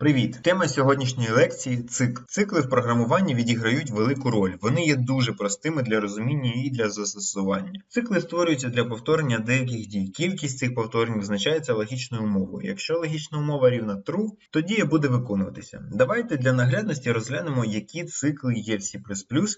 Привіт! Тема сьогоднішньої лекції цикл. Цикли в програмуванні відіграють велику роль. Вони є дуже простими для розуміння і для застосування. Цикли створюються для повторення деяких дій. Кількість цих повторень визначається логічною умовою. Якщо логічна умова рівна true, то дія буде виконуватися. Давайте для наглядності розглянемо, які цикли є в C++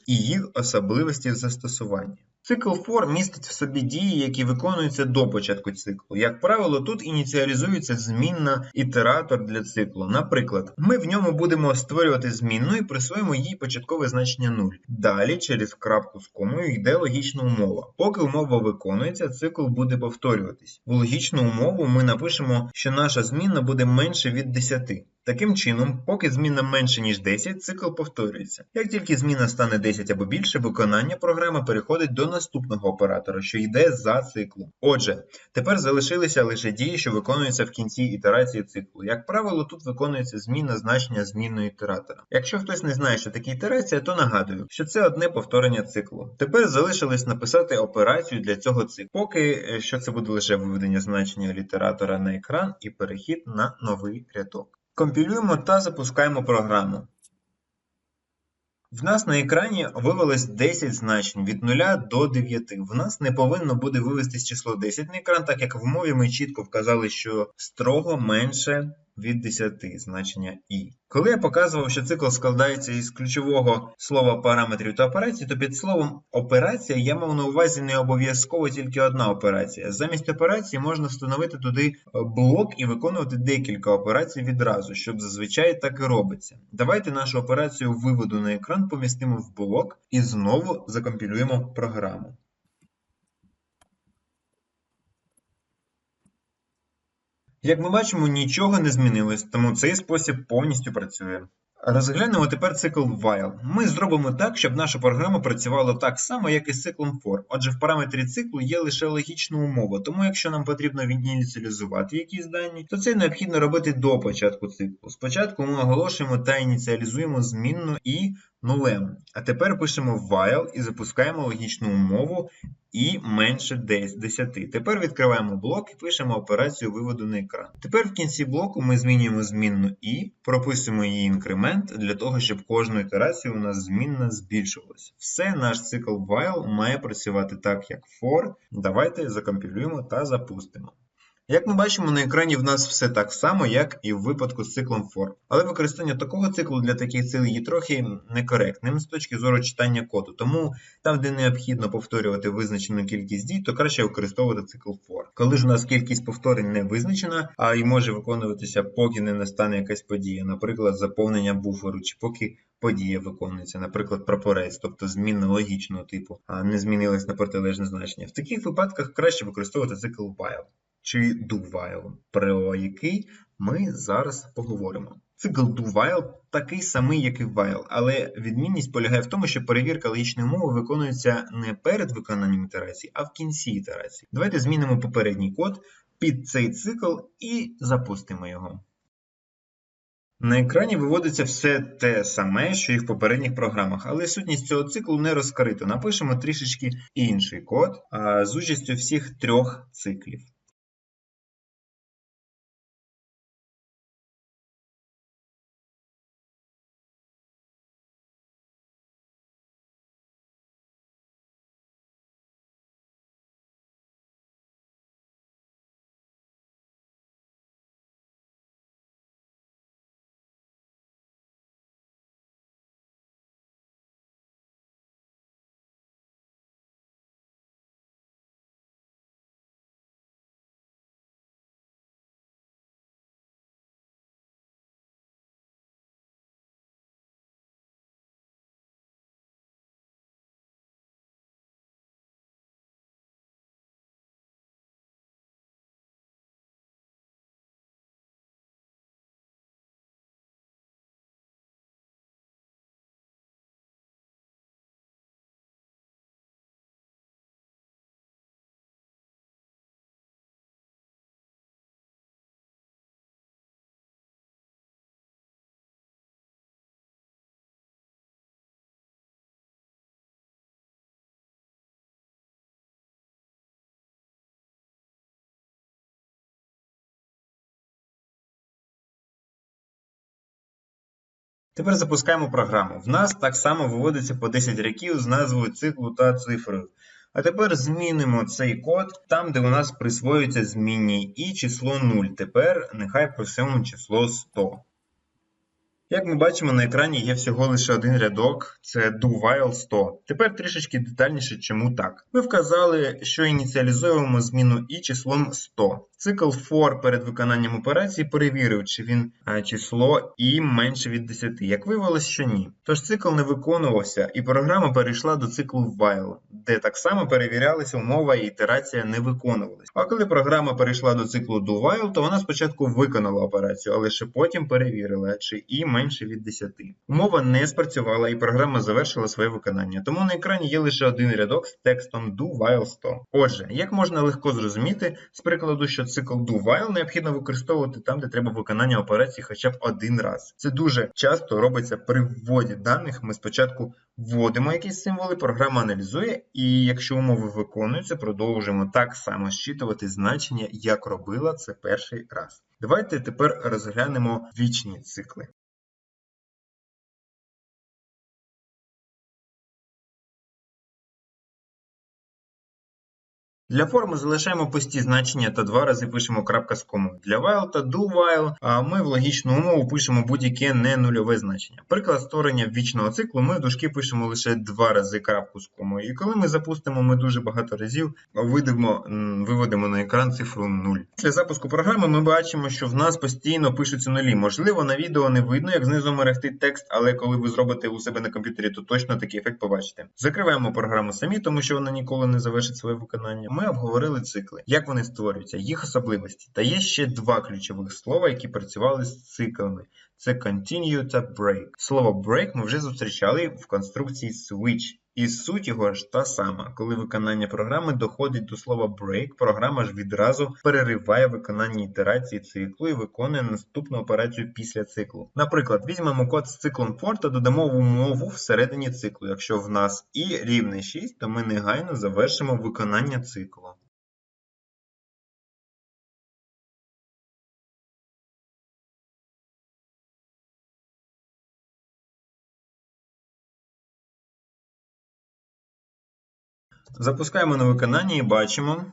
і їх особливості в застосуванні. Цикл for містить в собі дії, які виконуються до початку циклу. Як правило, тут ініціалізується змінна ітератор для циклу. Наприклад, ми в ньому будемо створювати змінну і присвоїмо їй початкове значення 0. Далі через крапку з комою йде логічна умова. Поки умова виконується, цикл буде повторюватись. У логічну умову ми напишемо, що наша змінна буде менше від 10. Таким чином, поки зміна менше, ніж 10, цикл повторюється. Як тільки зміна стане 10 або більше, виконання програми переходить до наступного оператора, що йде за циклом. Отже, тепер залишилися лише дії, що виконуються в кінці ітерації циклу. Як правило, тут виконується зміна значення змінної ітератора. Якщо хтось не знає, що таке ітерація, то нагадую, що це одне повторення циклу. Тепер залишилось написати операцію для цього циклу. Поки е, що це буде лише виведення значення літератора на екран і перехід на новий рядок. Компілюємо та запускаємо програму. В нас на екрані вивелось 10 значень від 0 до 9. В нас не повинно буде вивестись число 10 на екран, так як в мові ми чітко вказали, що строго менше від 10 значення і. Коли я показував, що цикл складається із ключового слова параметрів та операцій, то під словом операція я мав на увазі не обов'язково тільки одна операція. Замість операції можна встановити туди блок і виконувати декілька операцій відразу, щоб зазвичай так і робиться. Давайте нашу операцію виводу на екран помістимо в блок і знову закомпілюємо програму. Як ми бачимо, нічого не змінилось, тому цей спосіб повністю працює. Розглянемо тепер цикл while. Ми зробимо так, щоб наша програма працювала так само, як і з циклом for. Отже, в параметрі циклу є лише логічна умова, тому якщо нам потрібно ініціалізувати якісь дані, то це необхідно робити до початку циклу. Спочатку ми оголошуємо та ініціалізуємо змінну і нулем. А тепер пишемо while і запускаємо логічну умову і менше 10. Тепер відкриваємо блок і пишемо операцію виводу на екран. Тепер в кінці блоку ми змінюємо змінну і, прописуємо її інкремент для того, щоб кожну ітерацію у нас змінна збільшувалася. Все, наш цикл while має працювати так, як for. Давайте закомпілюємо та запустимо. Як ми бачимо, на екрані в нас все так само, як і в випадку з циклом for. Але використання такого циклу для таких цілей є трохи некоректним з точки зору читання коду. Тому там, де необхідно повторювати визначену кількість дій, то краще використовувати цикл for. Коли ж у нас кількість повторень не визначена, а й може виконуватися, поки не настане якась подія, наприклад, заповнення буферу, чи поки подія виконується, наприклад, прапорець, тобто змінна логічного типу, а не змінилась на протилежне значення. В таких випадках краще використовувати цикл while чи do-while, про який ми зараз поговоримо. Цикл do-while такий самий, як і while, але відмінність полягає в тому, що перевірка логічної мови виконується не перед виконанням ітерації, а в кінці ітерації. Давайте змінимо попередній код під цей цикл і запустимо його. На екрані виводиться все те саме, що і в попередніх програмах, але сутність цього циклу не розкрита. Напишемо трішечки інший код з участю всіх трьох циклів. Тепер запускаємо програму. В нас так само виводиться по 10 рядків з назвою циклу та цифрою. А тепер змінимо цей код там, де у нас присвоюється змінній і число 0. Тепер нехай просимо число 100. Як ми бачимо, на екрані є всього лише один рядок, це do while 100. Тепер трішечки детальніше, чому так. Ми вказали, що ініціалізуємо зміну і числом 100. Цикл for перед виконанням операції перевірив, чи він число і менше від 10. Як виявилось, що ні. Тож цикл не виконувався, і програма перейшла до циклу while, де так само перевірялася умова і ітерація не виконувалась. А коли програма перейшла до циклу do while, то вона спочатку виконала операцію, а лише потім перевірила, чи і менше від 10. Умова не спрацювала, і програма завершила своє виконання. Тому на екрані є лише один рядок з текстом do while 100. Отже, як можна легко зрозуміти з прикладу, що цикл do while необхідно використовувати там, де треба виконання операції хоча б один раз. Це дуже часто робиться при вводі даних. Ми спочатку вводимо якісь символи, програма аналізує, і якщо умови виконуються, продовжуємо так само зчитувати значення, як робила це перший раз. Давайте тепер розглянемо вічні цикли. Для форми залишаємо пусті значення та два рази пишемо крапка з комою. Для while та do while а ми в логічну умову пишемо будь-яке не нульове значення. Приклад створення вічного циклу ми в дужки пишемо лише два рази крапку з комою. І коли ми запустимо, ми дуже багато разів видимо, виводимо на екран цифру 0. Після запуску програми ми бачимо, що в нас постійно пишуться нулі. Можливо, на відео не видно, як знизу мерехтить текст, але коли ви зробите у себе на комп'ютері, то точно такий ефект побачите. Закриваємо програму самі, тому що вона ніколи не завершить своє виконання ми обговорили цикли, як вони створюються, їх особливості. Та є ще два ключових слова, які працювали з циклами: це continue та break. Слово break ми вже зустрічали в конструкції switch. І суть його ж та сама. Коли виконання програми доходить до слова break, програма ж відразу перериває виконання ітерації циклу і виконує наступну операцію після циклу. Наприклад, візьмемо код з циклом for та додамо умову всередині циклу. Якщо в нас і рівне 6, то ми негайно завершимо виконання циклу. Запускаємо на виконання і бачимо,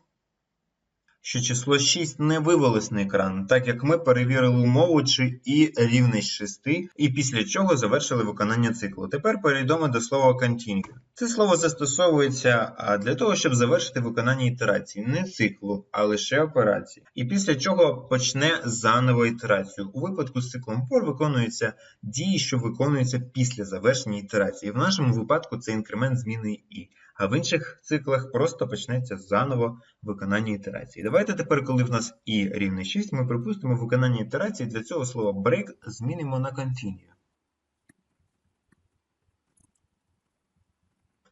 що число 6 не вивелось на екран, так як ми перевірили умову, чи і рівність 6, і після чого завершили виконання циклу. Тепер перейдемо до слова continue. Це слово застосовується для того, щоб завершити виконання ітерації, не циклу, а лише операції. І після чого почне заново ітерацію. У випадку з циклом for виконуються дії, що виконуються після завершення ітерації. В нашому випадку це інкремент зміни і. А в інших циклах просто почнеться заново виконання ітерації. Давайте тепер, коли в нас і рівне 6, ми припустимо виконання ітерації, для цього слова break змінимо на continue.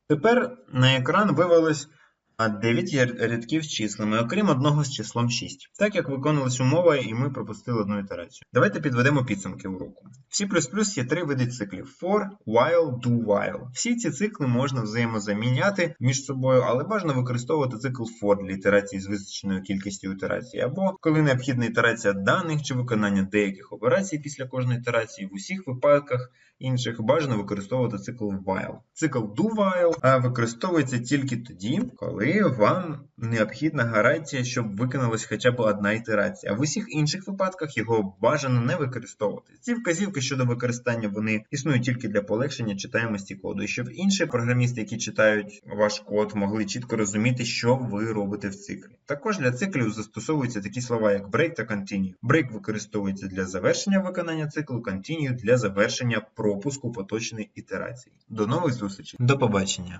Тепер на екран вивелось 9 рядків з числами, окрім одного з числом 6. Так як виконувалась умова, і ми пропустили одну ітерацію. Давайте підведемо підсумки уроку. В C++ є три види циклів: for, while, do while. Всі ці цикли можна взаємозаміняти між собою, але бажано використовувати цикл for для ітерації з визначеною кількістю ітерацій, або коли необхідна ітерація даних чи виконання деяких операцій після кожної ітерації, в усіх випадках інших бажано використовувати цикл while. Цикл do while використовується тільки тоді, коли вам необхідна гарантія, щоб виконалась хоча б одна ітерація. В усіх інших випадках його бажано не використовувати. Ці вказівки щодо використання вони існують тільки для полегшення читаємості коду, і щоб інші програмісти, які читають ваш код, могли чітко розуміти, що ви робите в циклі. Також для циклів застосовуються такі слова, як break та continue. Break використовується для завершення виконання циклу, continue для завершення пропуску поточної ітерації. До нових зустрічей. До побачення.